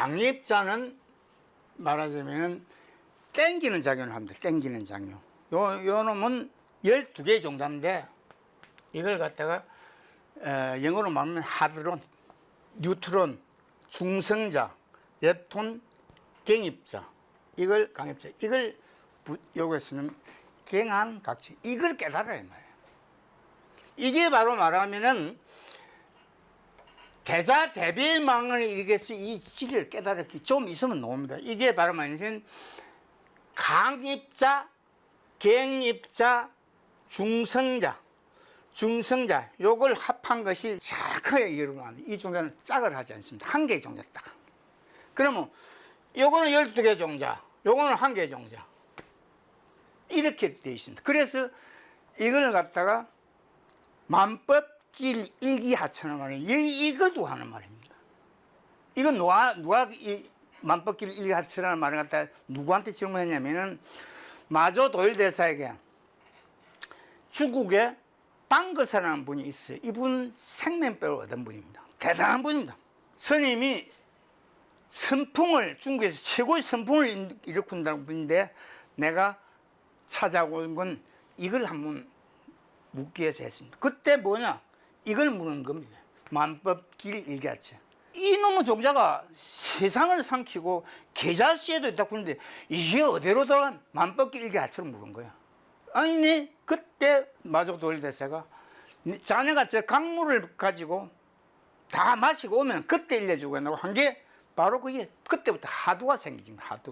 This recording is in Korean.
강입자는 말하자면 땡기는 작용을 합니다. 땡기는 작용. 요, 요 놈은 12개 정도인데 이걸 갖다가 에, 영어로 말하면 하드론, 뉴트론, 중성자, 렙톤, 갱입자. 이걸 강입자. 이걸 부- 요구했으면 갱한 각지. 이걸 깨달아야 말이에요. 이게 바로 말하면은 대자 대비망을 일으켜서 이 진리를 깨달았기 좀 있으면 나옵니다. 이게 바로 말하면 강입자, 갱입자, 중성자, 중성자 요걸 합한 것이 착하게 이루어가는 이 종자는 짝을 하지 않습니다. 한 개의 종자 딱. 한 개. 그러면 요거는 12개 종자, 요거는 한 개의 종자. 이렇게 되어 있습니다. 그래서 이걸 갖다가 만법 길 일기하천을. 이, 이걸 두고 하는 말입니다. 이건 누가, 누가 이 만법길 일기하천이라는 말을 갖다 누구한테 질문했냐면은 마조 도일 대사에게 중국에 빵거사라는 분이 있어요. 이분 생명뼈를 얻은 분입니다. 대단한 분입니다. 스님이 선풍을 중국에서 최고의 선풍을 일으킨다는 분인데 내가 찾아온 건 이걸 한번 묻기 위해서 했습니다. 그때 뭐냐? 이걸 묻는 겁니다. 만법길 일기하체. 이놈의 종자가 세상을 삼키고 계자시에도 있다고 그러는데 이게 어디로다가 만법길 일기하체를 물은 거야. 아니네 그때 마조 돌대사가 자네가 저 강물을 가지고 다 마시고 오면 그때 일려주고 한다고 한 게 바로 그게 그때부터 하두가 생기지 하두